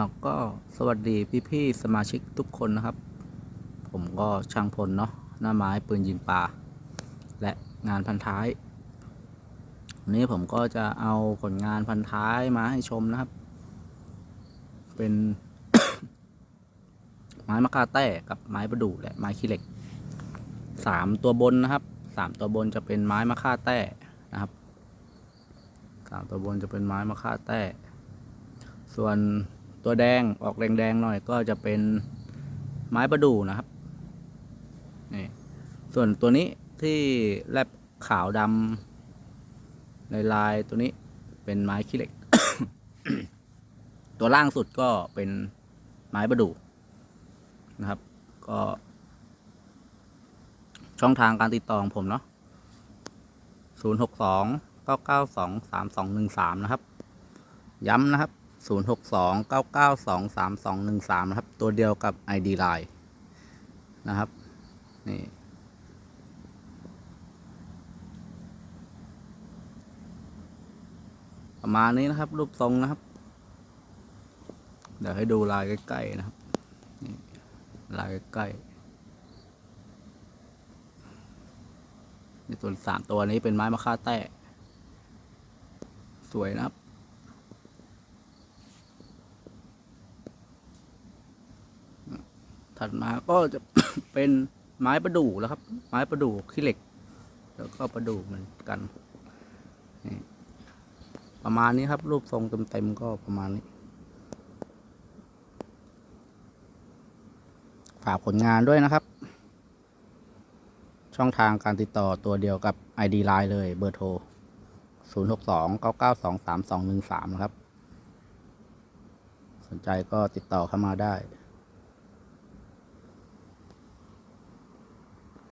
อ้าวก็สวัสดีพี่ๆสมาชิกทุกคนนะครับ ผมก็ช่างพลเนาะหน้าไม้ปืนยิงปลาและงานพันท้ายวันนี้ผมก็จะเอาผลงานพันท้ายมาให้ชมนะครับ เป็น ไม้มะค่าแต้กับไม้ประดู่และไม้ขี้เหล็กสามตัวบนนะครับสามตัวบนจะเป็นไม้มะค่าแต้นะครับสามตัวบนจะเป็นไม้มะค่าแต้ส่วน ตัวแดงออกแดงๆหน่อยก็จะเป็นไม้ประดู่นะครับนี่ส่วนตัวนี้ที่แลบขาวดำลายลายตัวนี้เป็นไม้ขี้เหล็ก ตัวล่างสุดก็เป็นไม้ประดู่นะครับ ก็ ช่องทางการติดต่อของผมเนาะ0 6 2 9 9 2 3 2 1 3 นะครับ ย้ำนะครับ 0 6 2 9 9 2 3 2 1 3 นะครับ ตัวเดียวกับ ID Line นะครับ นี่ประมาณนี้นะครับ รูปทรงนะครับ เดี๋ยวให้ดูลายใกล้ๆนะครับนี่ลายใกล้ๆในส่วนสามตัวนี้เป็นไม้มะค่าแต้ สวยนะครับ ถัดมาก็จะเป็นไม้ประดู่แล้วครับ ไม้ประดู่ขี้เหล็ก แล้วก็ประดู่เหมือนกันประมาณนี้ครับ รูปทรงเต็มๆก็ประมาณนี้ ฝากผลงานด้วยนะครับ ช่องทางการติดต่อตัวเดียวกับ ID Line เลยเบอร์โทร 0 6 2 9 9 2 3 2 1 3 นะครับ สนใจก็ติดต่อเข้ามาได้